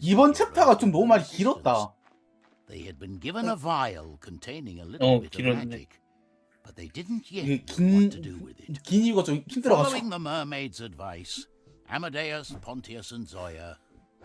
이번 챕터가 좀 너무 많이 길었다. They had been given a vial containing a little 어, bit of 길었네. magic, but they didn't yet 이게 know what to 긴, do with it. 긴 이유가 좀 힘들어가지고. Following the mermaid's advice, Amadeus, Pontius, and Zoya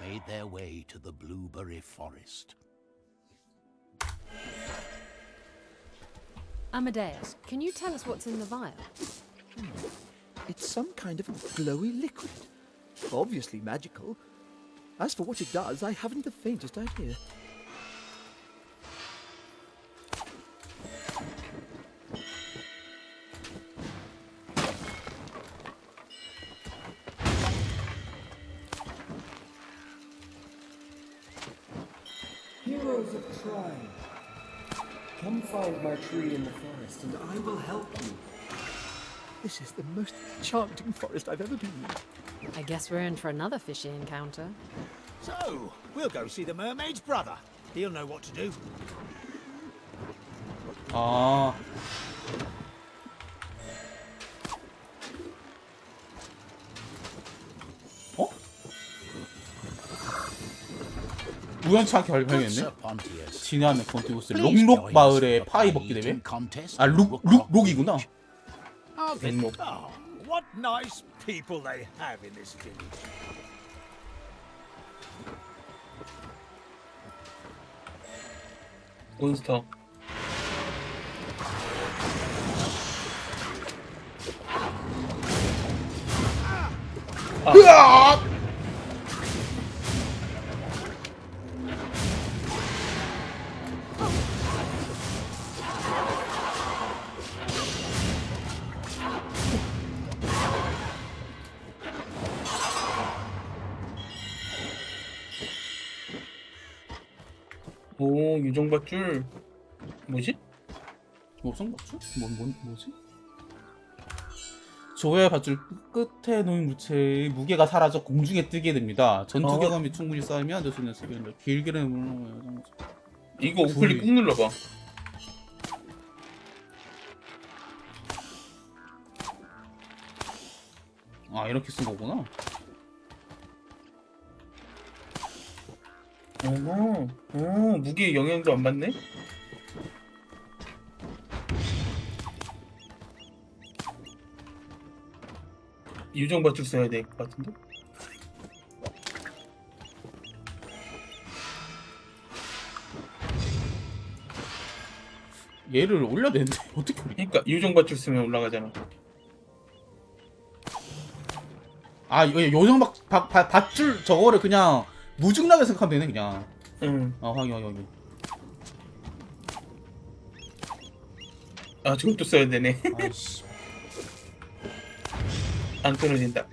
made their way to the Blueberry Forest. Amadeus, can you tell us what's in the vial? Hmm. It's some kind of glowy liquid. Obviously magical. As for what it does, I haven't the faintest idea. Tree in the forest and I will help you. This is the most enchanting forest I've ever been in. I guess we're in for another fishy encounter. So, we'll go see the mermaid's brother. He'll know what to do. 아. Sir Pontius, 진화하는 콘티우스 록록 마을의 파이 먹기 대회. 아, 룩, 룩, 록이구나. Beach. I'll get 록록. Oh, what nice people they have in this village. 몬스터. 으악! 오 유정밧줄. 뭐지? 무슨 밧줄? 뭔, 뭔, 뭐지? 조의 밧줄 끝에 놓인 물체의 무게가 사라져 공중에 뜨게 됩니다. 전투 어. 경험이 충분히 쌓이면 될수 있는 세계입니다. 길게는 물론 이거 우클릭. 꾹 눌러봐. 아 이렇게 쓴 거구나. 어머, 어 무게 영향도 안 받네. 유정 밧줄 써야 될 것 같은데. 얘를 올려야 되는데 어떻게 올려? 그러니까 유정 밧줄 쓰면 올라가잖아. 아 이거 요정 박, 박, 박 밧줄 저거를 그냥 무중력에 생각하면 되네 그냥. 응. 아 확인 확인 확인. 아 저것도 써야 되네. 아이씨. 안 끊어진다.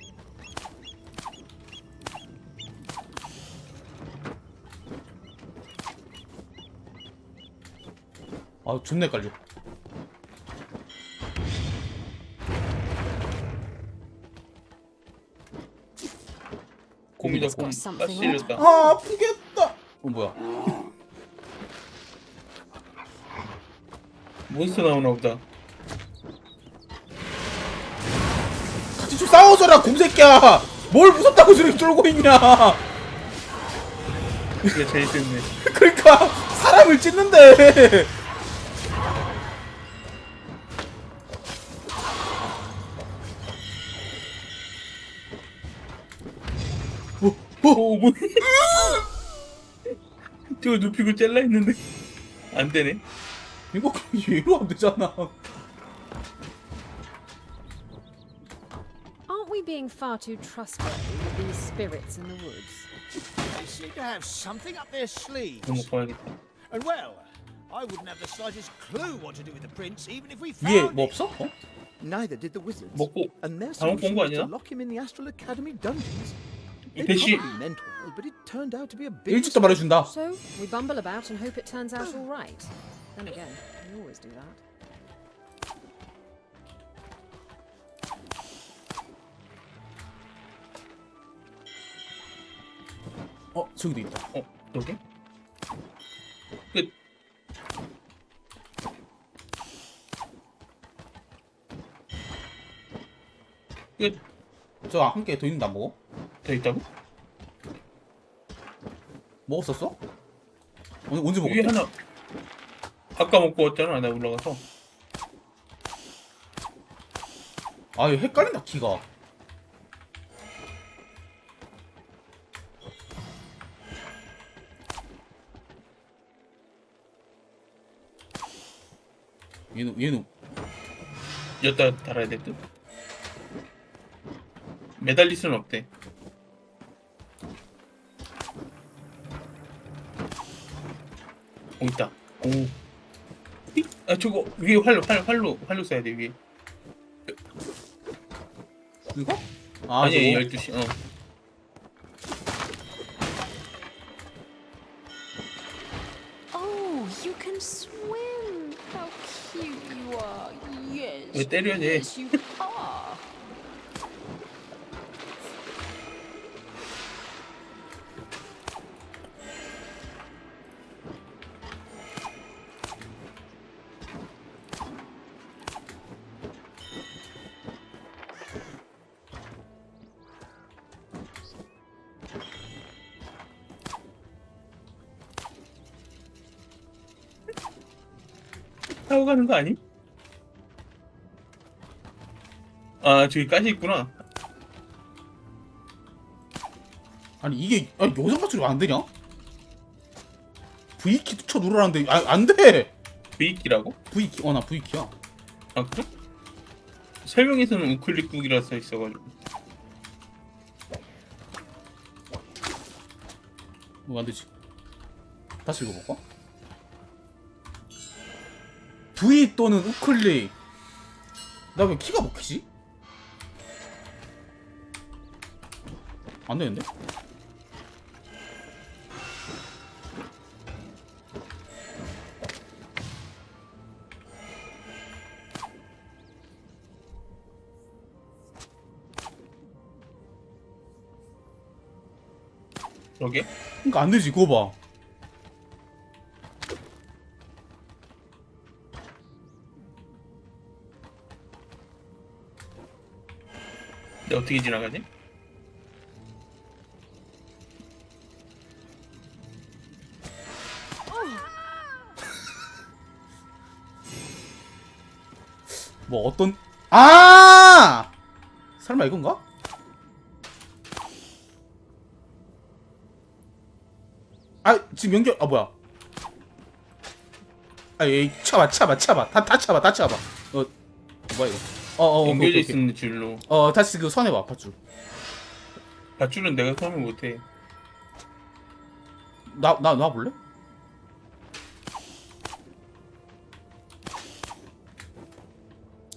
아 존나 헷갈려. 곰이다 곰. 아 it. 찔렸다. 아 아프겠다. 어 뭐야? 몬스터 나오나 보다. 같이 좀 싸워줘라 곰새끼야. 뭘 무섭다고 저렇게 쫄고 있냐? 이게 제일 좋네. 그러니까 사람을 찢는데. 뭐, 오 뭐? 저거 눕히고 잘라 했는데 안 되네. 이거 얘로 안 되잖아. Aren't we being far too trustworthy with these spirits in the woods? They seem to have something up their sleeves. 너무 봐야겠다. And well, I wouldn't have the slightest clue what to do with the prince, even if we 위에 found 뭐 it. 없어? 어? Neither did the wizards. 먹고 And their 잘못 solution 본거 was to 아니야? lock him in the Astral Academy dungeons. 이 They 배시 probably meant well, but it turned out to be a big 일찍도 말해준다. So we bumble about and hope it turns out all right. Then again, we always do that. 어 저기도 있다. 어 여기? 끝. 끝. 저 한 개 더 있는데 안 먹어? 더 있다고? 먹었었어? 언제, 언제 위에 먹었대? 하나. 아까 먹고 왔잖아. 나 올라가서. 아 이거 헷갈린다 키가 얘는 얘는 여기다 달아야 될 듯. 매달릴 수는 없대. 오 있다. 오. 삐? 아 저거 위에 활로 활 활로 활로 써야 돼 위에. 이거? 아 아니 저거? 12시. 어. Oh, you can swim! How cute you are! Yes. 왜 때려야 돼? Yes, you are. 타고 가는 거 아니? 아 저기까지 있구나. 아니 이게 아니 요정 맞추기 안 되냐? V키 쳐 누르라는데 아, 안 돼. V키라고? V키 어나 V키야. 아 그래? 설명에서는 우클릭국이라 써 있어가지고. 뭐안 되지? 다시 읽어볼까? V 또는 우클릭. 나 왜 키가 먹히지? 안 되는데? 그러게. 그러니까 안 되지 그거 봐. 근데 어떻게 지나가지? 뭐 어떤 아! 설마 이건가? 아 지금 연결 아 뭐야? 아이 차봐 차봐 차봐. 다다 차봐 다 차봐. 어 뭐야 이거 어어 연결돼 있는 줄로. 어 다시 그 선에 와 밧줄 밧줄은 내가 설명 못해. 나나 놔 볼래?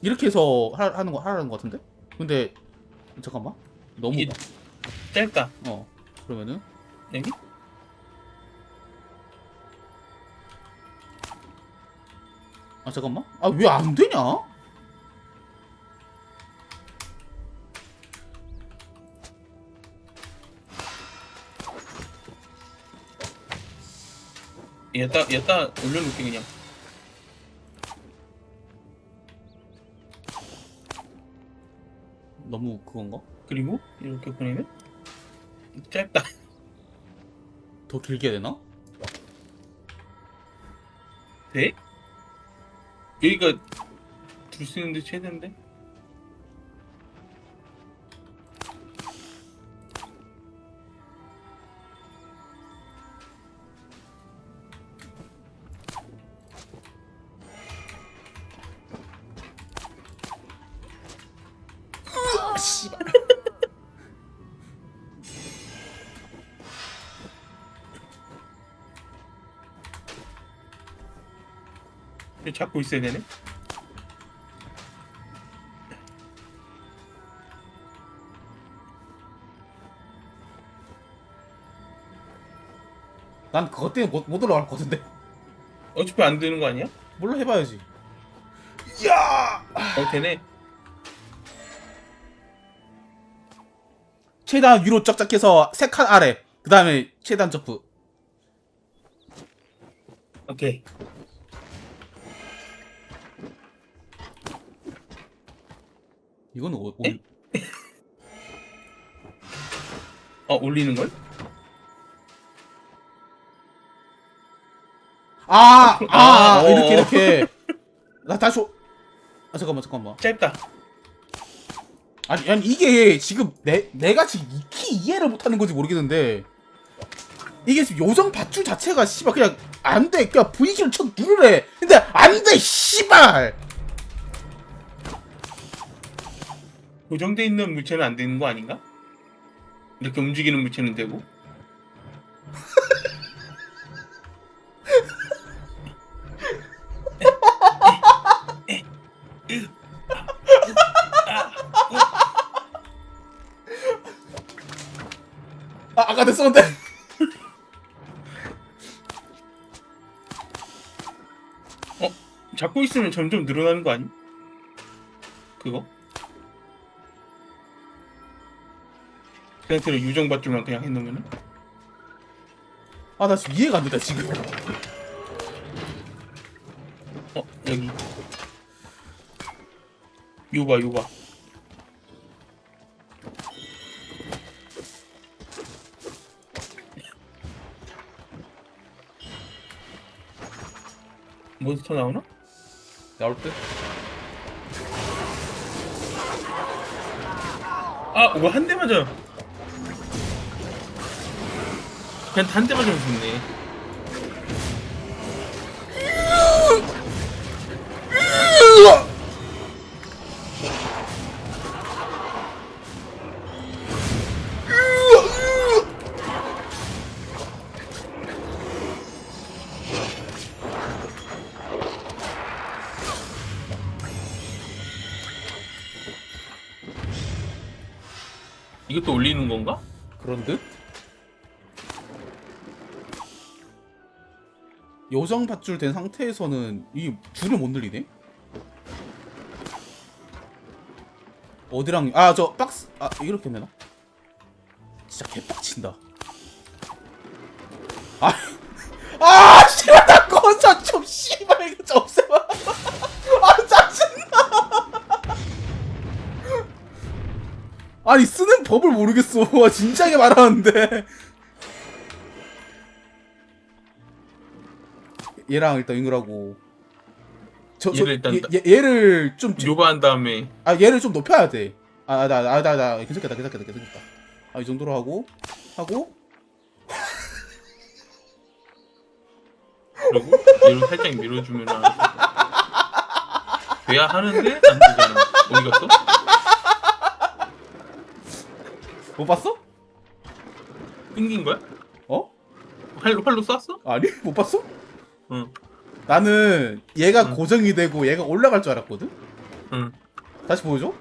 이렇게 해서 하, 하는 거 하라는 거 같은데? 근데 잠깐만 너무 이게 짧다. 어 그러면은 여기? 아 잠깐만 아 왜 안 되냐? 여기다 여기다 올려놓게 그냥. 너무 그건가? 그리고 이렇게 보내면 짧다. 더 길게 되나? 돼? 여기가 둘수 있는데 최대인데? 잡고 있어야 되네? 난 그것 때문에 못, 못 올라갈 것 같은데 어차피 안 되는 거 아니야? 몰라 해봐야지 어 되네. 최대한 위로 쫙쫙 해서 세 칸 아래 그 다음에 최대한 점프 오케이. 이거는 어, 어, 에? 어 올리는 걸? 아, 아, 아, 어. 이렇게 이렇게. 나 다시. 오- 아 잠깐만 잠깐만. 짧다. 아니, 아니 이게 지금 내 내가 지금 익히 이해를 못하는 건지 모르겠는데 이게 지금 요정 밧줄 자체가 씨발 그냥 안 돼. 그냥 V키를 쳐 누르래. 근데 안 돼, 씨발. 고정돼 있는 물체는 안 되는 거 아닌가? 이렇게 움직이는 물체는 되고. 아, 아까 됐었는데. 잡고 있으면 점점 늘어나는 거 아니? 그거? 상태로 유정밧줄만 그냥 해놓으면은? 아, 나 지금 이해가 안 된다 지금. 어 여기 요봐 요봐 몬스터 나오나? 나올 때? 아, 뭐한대 맞아. 그냥 한대 맞으면 죽네. 이것도 올리는 건가? 그런 듯? 요정 밧줄 된 상태에서는 이 줄을 못 늘리네? 어디랑 아 저 박스 아 이렇게 되나? 진짜 개빡친다. 아, 아 씨발 나 꺼져 좀 씨발 이거 좀 없애봐. 아 짜증나. 아니 쓰는 법을 모르겠어. 진작에 말하는데 얘랑 일단 잉으라고 저, 저, 얘를 일단 얘, 얘, 얘를 좀 요거한 다음에 아 얘를 좀 높여야 돼. 아 나 나 나 나 괜찮겠다 괜찮겠다 괜찮겠다. 아 이 정도로 하고 하고 그리고 얘를 살짝 밀어주면 돼야 하는데 안 되잖아. 어디 갔어? 못 봤어? 끊긴 거야? 어? 활로 활로 쐈어? 아니 못 봤어? 응. 나는 얘가 응. 고정이 되고 얘가 올라갈 줄 알았거든. 응. 다시 보여줘.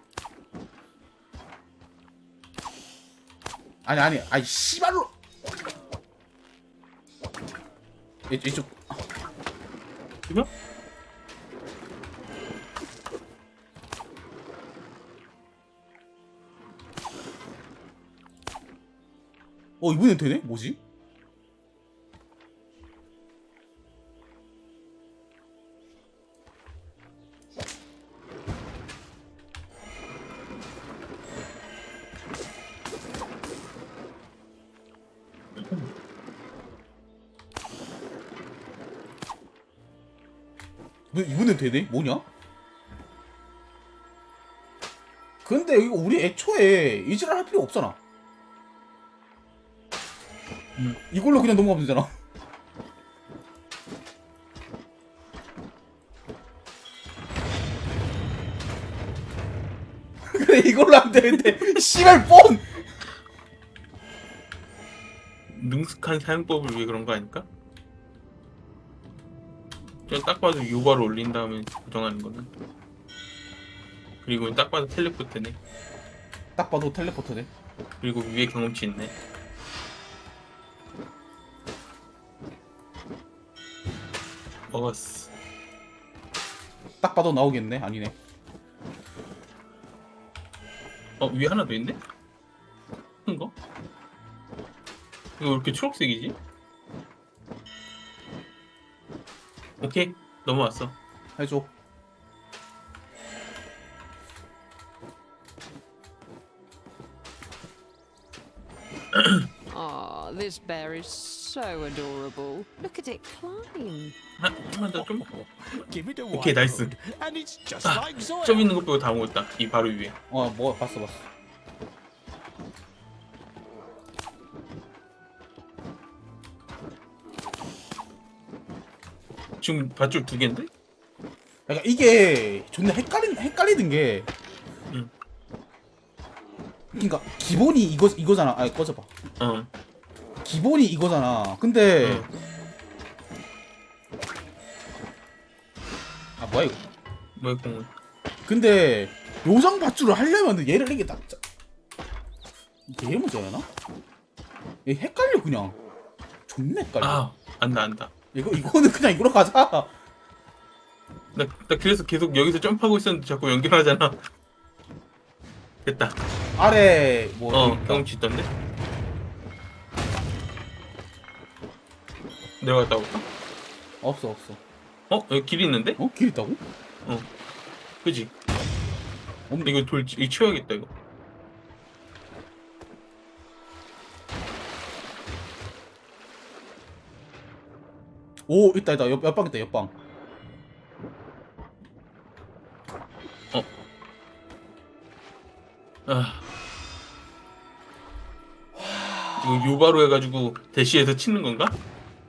아니 아니 아이 씨발로. 이, 이쪽 이거? 어 이번엔 되네? 뭐지? 되네? 뭐냐? 근데 이거 우리 애초에 이질을 할 필요 없잖아. 음. 이걸로 그냥 넘어가면 되잖아. 그래 이걸로 하면 되는데 씨발 뻔! 능숙한 사용법을 위해 그런 거 아닐까? 그냥 딱 봐도 요바로 올린 다음에 고정하는 거는 그리고 딱 봐도 텔레포트네 딱 봐도 텔레포트네. 그리고 위에 경험치 있네 먹었어 딱 봐도 나오겠네. 아니네. 어 위에 하나 더 있네? 큰 거? 이거 왜 이렇게 초록색이지? 오케이 넘어왔어 해줘. Ah, this bear is so adorable. Look at it climb. 한- 한번 더 좀 좀 Give it a Okay, wide nice. road, And it's just like Zoya. 있는 것 빼고 다 먹었다 이 바로 위에 어, 뭐 봤어 봤어. 지금 밧줄 두 개인데? 그러니까 이게 존나 헷갈리 헷갈리는 게 응. 그러니까 기본이 이거 이거잖아 아 꺼져봐 어. 기본이 이거잖아 근데 응. 아 뭐야 이거 뭐야 공은? 근데 요상 밧줄을 하려면 얘를 이게 딱 짜- 이게 문제였나? 얘 헷갈려 그냥 존나 헷갈려 아 안다 안다. 이거 이거는 그냥 이거로 가자 나, 나 그래서 계속 여기서 점프하고 있었는데 자꾸 연결하잖아. 됐다. 아래 뭐 어. 경험치 있던데? 내려갔다 올까? 없어 없어 어? 여기 길 있는데? 어? 길 있다고? 그지? 없네. 이거 돌, 이거 치워야겠다, 이거. 오 있다 있다 옆, 옆방 있다 옆방 아. 이거 요바로 해가지고 대시해서 치는 건가?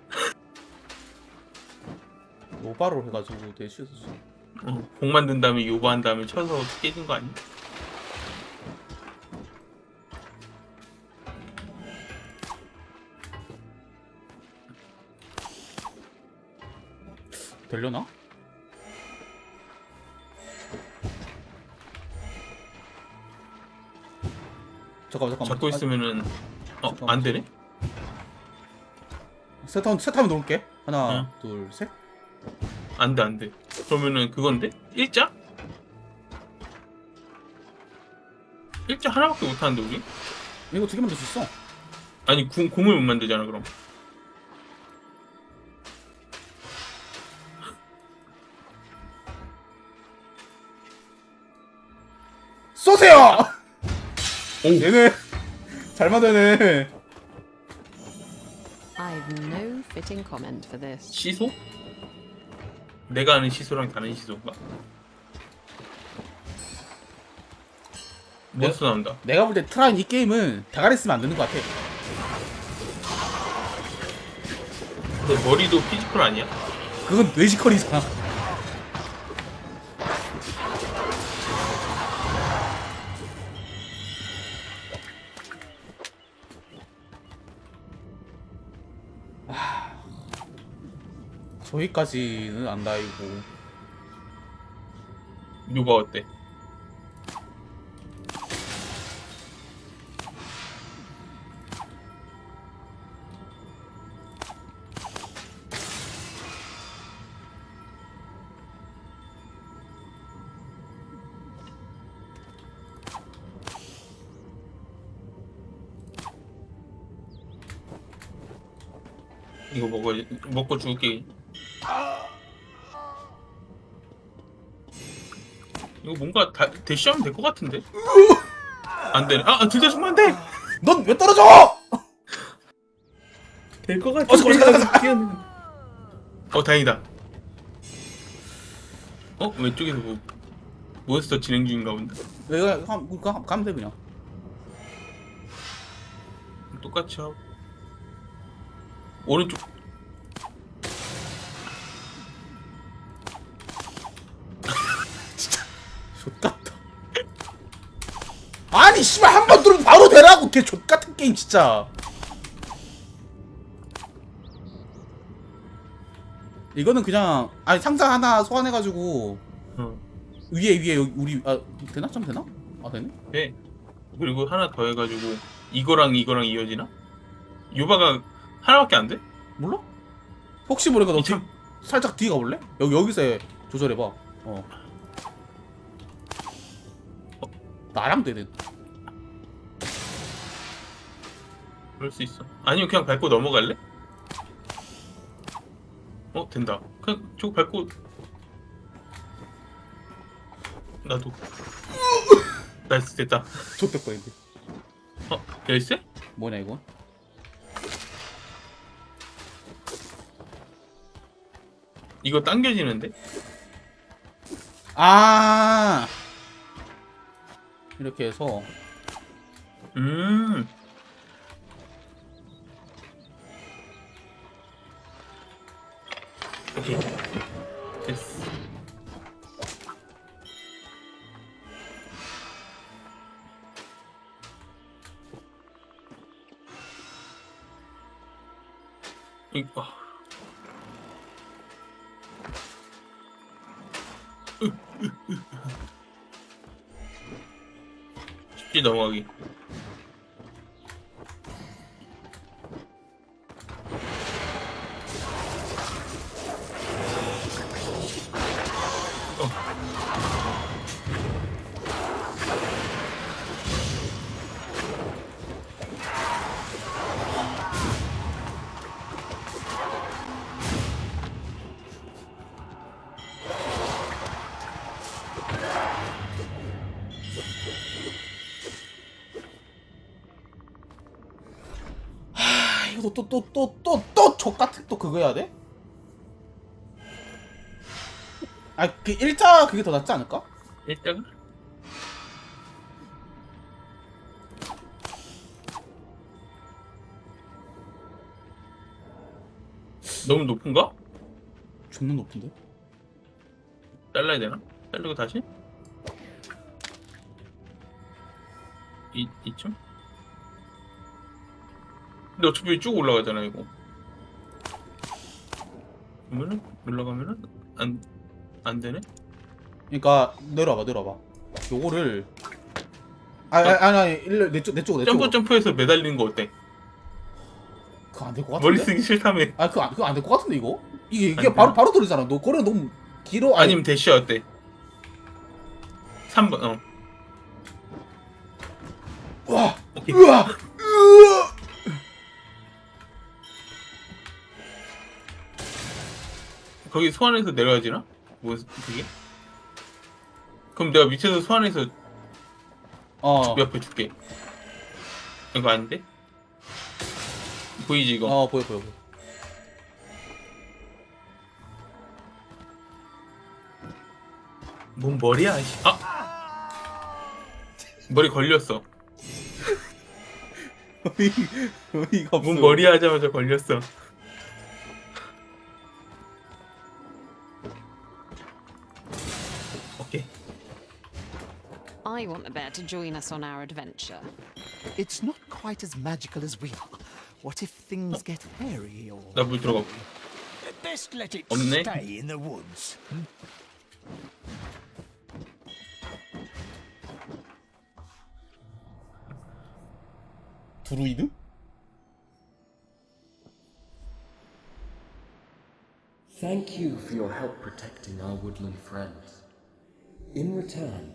노바로 해가지고 대시에서 어, 공 만든 다음에 요바한 다음에 쳐서 깨진 거 아니야? 되려나? 잠깐만 잠깐만 잡고 있으면은 어, 안 되네? 셋 하면 놓을게 하나 응. 둘셋 안 돼, 안 돼. 그러면은 그건데? 일자? 일자 하나밖에 못 하는데, 우리? 이거 두 개 만들 수 있어 아니, 공, 공을 못 만들잖아, 그럼. 쏘세요! 오. 얘네 잘 만드네 I've no fitting comment for this. 시소? 내가 아는 시소랑 다른 시소인가? 몬스터 나온다. 내가 볼 때 트라인 이 게임은 대가리 쓰면 안 되는 것 같아 근데 머리도 피지컬 아니야? 그건 뇌지컬이잖아 아, 저기까지는 안 다이고 요가 어때? 이거 먹어 먹고 죽을 이거 뭔가 다, 대시하면 될 것 같은데? 안 되네. 아, 둘다 죽으면 안 돼! 넌 왜 떨어져! 될 것 같아. 어, 잠깐만, 잠깐만, 어, 다행이다. 어, 왼쪽에서 뭐, 몬스터 진행 중인가 본데. 이거 가- 가- 가면 돼 그냥 똑같이 하고. 오른쪽. 아니 씨발 한번 누르면 바로 되라고 걔 족같은 게임 진짜 이거는 그냥 아니 상자 하나 소환해가지고 어. 위에 위에 여기 우리 아 되나 좀 되나 아 되네 네. 그리고 하나 더 해가지고, 이거랑 이거랑 이어지나? 요바가 하나밖에 안 돼? 몰라 혹시 모르니까 너 뒤, 살짝 뒤에 가볼래 여기 여기서 해. 조절해봐 어 나랑 되는 그럴 수 있어. 아니면 그냥 밟고 넘어갈래? 어 된다. 그냥 저거 밟고 나도 나이스 됐다. 좋댔 뻔했는데 어 열쇠? 뭐냐 이건? 이거 당겨지는데? 아 이렇게 해서 음. 아 이거 또또 또 또 또 족 같은 또 그거 해야 돼? 아그 1차 그게 더 낫지 않을까? 일단 너무 높은가? 존나 높은데? 잘라야 되나? 자르고 다시? 이 이쯤? 근데 어차피 쭉 올라가잖아 이거. 그러면은 올라가면은 안 안 되네? 그러니까 내려와봐 내려와봐 요거를 아니 아니 아니, 아니 일로 내쪽 내 쪽으로 내 점프 점프해서 매달리는 거 어때? 그거 안될 것 머리 같은데? 쓰기 싫다며. 아 그거 안, 그거 안될 것 같은데 이거? 이게 이게 안 바로 돼. 바로 들리잖아 너 거리가 너무 길어 아니, 아니면 대시 어때? 3번 어. 와 오케이. 으아 거기 소환해서 내려야 지나? 뭐 그게? 그럼 내가 밑에서 소환해서 어 옆에 줄게. 이거 아닌데? 보이지 이거? 어 보여 보여 보여 뭔 머리야? 씨. 아! 머리 걸렸어. 어이가 없어 뭔 머리 하자마자 걸렸어. I want the bear to join us on our adventure. It's not quite as magical as we are. What if things get hairy or. 나 물 들어가. Best let it 없네. stay in the woods. 드루이드? Thank you for your help protecting our woodland friends. In return,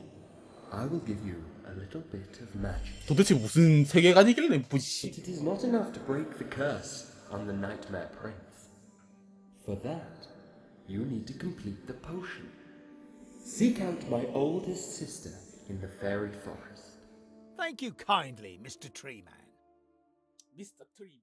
I will give you a little bit of magic. 도대체 무슨 세계관이길래 부시 But it is not enough to break the curse on the Nightmare Prince. For that, you need to complete the potion. Seek out my oldest sister in the fairy forest. Thank you kindly, Mr. Treeman. 미스터 트리